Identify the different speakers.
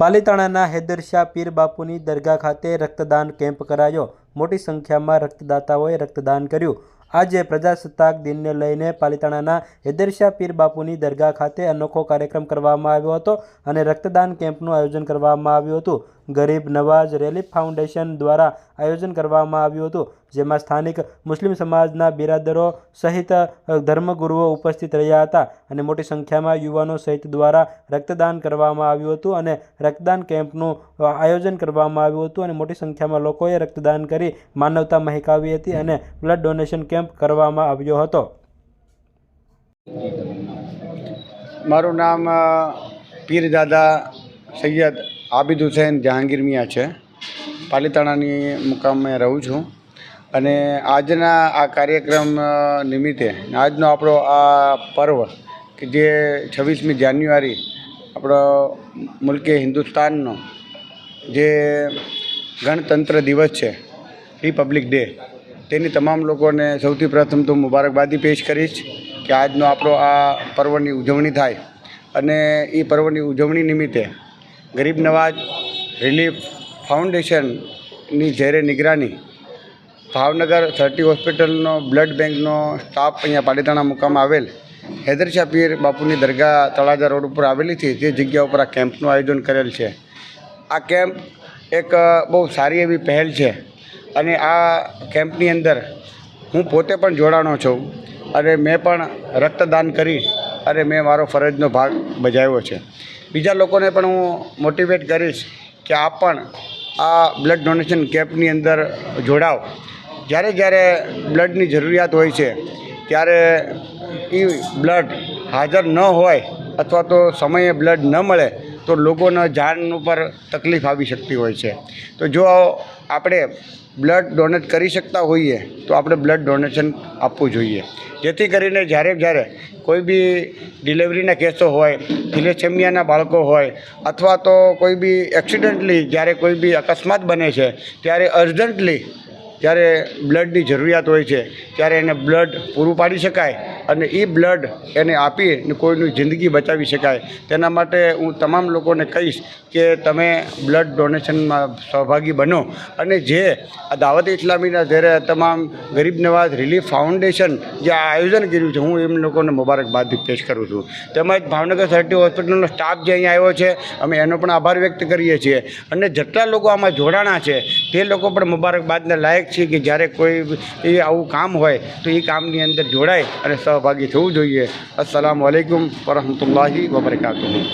Speaker 1: પાલીતાણાના હૈદરશાહ પીર બાપુની દરગાહ ખાતે રક્તદાન કેમ્પ કરાયો. મોટી સંખ્યામાં રક્તદાતાઓએ રક્તદાન કર્યું. આજે પ્રજાસત્તાક દિનને લઈને પાલીતાણાના હૈદરશાહ પીર બાપુની દરગાહ ખાતે અનોખો કાર્યક્રમ કરવામાં આવ્યો હતો અને રક્તદાન કેમ્પનું આયોજન કરવામાં આવ્યું હતું. ગરીબ નવાજ રેલીફ ફાઉન્ડેશન દ્વારા આયોજન કરવામાં આવ્યું હતું, જેમાં સ્થાનિક મુસ્લિમ સમાજના બિરાદરો સહિત ધર્મગુરુઓ ઉપસ્થિત રહ્યા હતા અને મોટી સંખ્યામાં યુવાનો સહિત દ્વારા રક્તદાન કરવામાં આવ્યું હતું અને રક્તદાન કેમ્પનું આયોજન કરવામાં આવ્યું હતું અને મોટી સંખ્યામાં લોકોએ રક્તદાન કરી માનવતા મહેકાવી હતી અને બ્લડ ડોનેશન કેમ્પ કરવામાં આવ્યો હતો.
Speaker 2: મારું નામ પીરદાદા સૈયદ આબિદ હુસૈન જહાંગીર મિયા છે. પાલીતાણાની મુકામે રહું છું. અને આજના આ કાર્યક્રમ નિમિત્તે, આજનો આપણો આ પર્વ કે જે છવ્વીસમી જાન્યુઆરી આપણો મુલકે હિન્દુસ્તાનનો જે ગણતંત્ર દિવસ છે રિપબ્લિક ડે, તેની તમામ લોકોને સૌથી પ્રથમ તો મુબારકબાદી પેશ કરીશ કે આજનો આપણો આ પર્વની ઉજવણી થાય. અને એ પર્વની ઉજવણી નિમિત્તે ગરીબ નવાજ રિલીફ ફાઉન્ડેશનની ઝેરે નિગરાની ભાવનગર થર્ટી હોસ્પિટલનો બ્લડ બેંકનો સ્ટાફ અહીંયા પાલીતાણા મુકામ આવેલ. હૈદરશાહ પીર બાપુની દરગાહ તળાજા રોડ ઉપર આવેલી છે તે જગ્યા ઉપર આ કેમ્પનું આયોજન કરેલ છે. આ કેમ્પ એક બહુ સારી એવી પહેલ છે અને આ કેમ્પની અંદર હું પોતે પણ જોડાણો છું અને મેં પણ રક્તદાન કરી અને મેં મારો ફરજનો ભાગ બજાવ્યો છે. બીજા લોકોને પણ હું મોટિવેટ કરીશ કે આપ પણ આ બ્લડ ડોનેશન કેમ્પની અંદર જોડાઓ જ્યારે જ્યારે બ્લડની જરૂરિયાત હોય છે, ત્યારે એ બ્લડ હાજર ન હોય અથવા તો સમયે બ્લડ ન મળે, તો લોકોના જાન ઉપર તકલીફ આવી શકતી હોય છે. તો જો આપણે બ્લડ ડોનેટ કરી શકતા હોઈએ, તો આપણે બ્લડ ડોનેશન આપવું જોઈએ. જેથી કરીને જ્યારે જ્યારે કોઈ બી ડિલિવરીના કેસો હોય, થિલેસેમિયાના બાળકો હોય, અથવા તો કોઈ બી એક્સિડન્ટલી જ્યારે કોઈ બી અકસ્માત બને છે, ત્યારે અર્જન્ટલી જ્યારે બ્લડની જરૂરિયાત હોય છે, ત્યારે એને બ્લડ પૂરું પાડી શકાય અને એ બ્લડ એને આપીને કોઈની જિંદગી બચાવી શકાય. તેના માટે હું તમામ લોકોને કહીશ કે તમે બ્લડ ડોનેશનમાં સહભાગી બનો અને જે દાવત ઇસ્લામીના જ્યારે તમામ ગરીબ નવાજ રિલીફ ફાઉન્ડેશન જે આયોજન કર્યું છે, હું એમ લોકોને મુબારકબાદ પેશ કરું છું. તેમજ ભાવનગર સર્ટી હોસ્પિટલનો સ્ટાફ જે અહીંયા આવ્યો છે, અમે એનો પણ આભાર વ્યક્ત કરીએ છીએ. અને જેટલા લોકો આમાં જોડાણા છે, તે લોકો પણ મુબારકબાદને લાયક છે કે જ્યારે કોઈ એ આવું કામ હોય તો એ કામની અંદર જોડાય અને સહભાગી થવું જોઈએ. અસલામ વાલેકુમ વરહમતુલ્લાહી વબરકાતુહુ.